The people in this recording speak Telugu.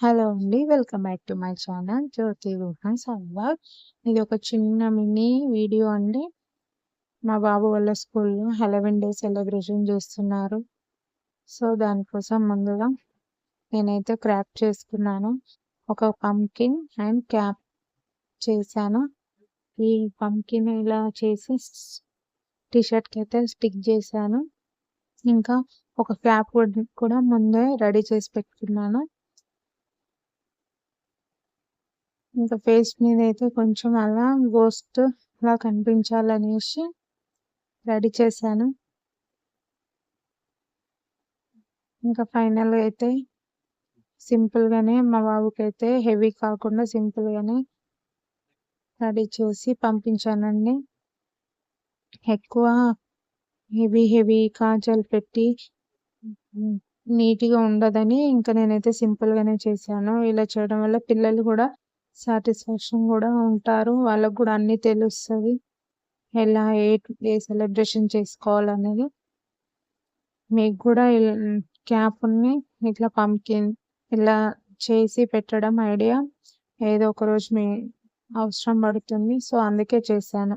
హలో అండి. Welcome back to my channel Jyothi Rohan Samvad. ఇది ఒక చిన్న మినీ వీడియో అండి. మా బాబు వాళ్ళ స్కూల్‌లో హెలవెన్ డే సెలబ్రేషన్ చేస్తున్నారు. సో, దానికోసం ముందుగా నేనైతే క్రాఫ్ట్ చేసుకున్నాను. ఒక పంకిన్ అండ్ క్యాప్ చేశాను. ఈ పంకిన్ ఇలా చేసి టీషర్ట్కి అయితే స్టిక్ చేశాను. ఇంకా ఒక క్యాప్ కూడా ముందే రెడీ చేసి పెట్టుకున్నాను. ఇంకా ఫేస్ మీద అయితే కొంచెం అలా గోస్ట్ లా కనిపించాలనేసి రెడీ చేశాను. ఇంకా ఫైనల్‌గా అయితే సింపుల్‌గానే మా బాబుకైతే హెవీ కాకుండా సింపుల్‌గానే రెడీ చేసి పంపించానండి. ఎక్కువ హెవీ హెవీ కాజల్ పెట్టి నీట్‌గా ఉండదని ఇంకా నేనైతే సింపుల్‌గానే చేశాను. ఇలా చేయడం వల్ల పిల్లలు కూడా సాటిస్ఫాక్షన్ కూడా ఉంటారు. వాళ్ళకి కూడా అన్నీ తెలుస్తది. ఎలా ఏ ఏ సెలబ్రేషన్ చేసుకోవాలనేది. మీకు కూడా క్యాప్‌ని ఇట్లా పంకిన్ ఇలా చేసి పెట్టడం ఐడియా ఏదో ఒక రోజు మీ అవసరం పడుతుంది. సో, అందుకే చేశాను.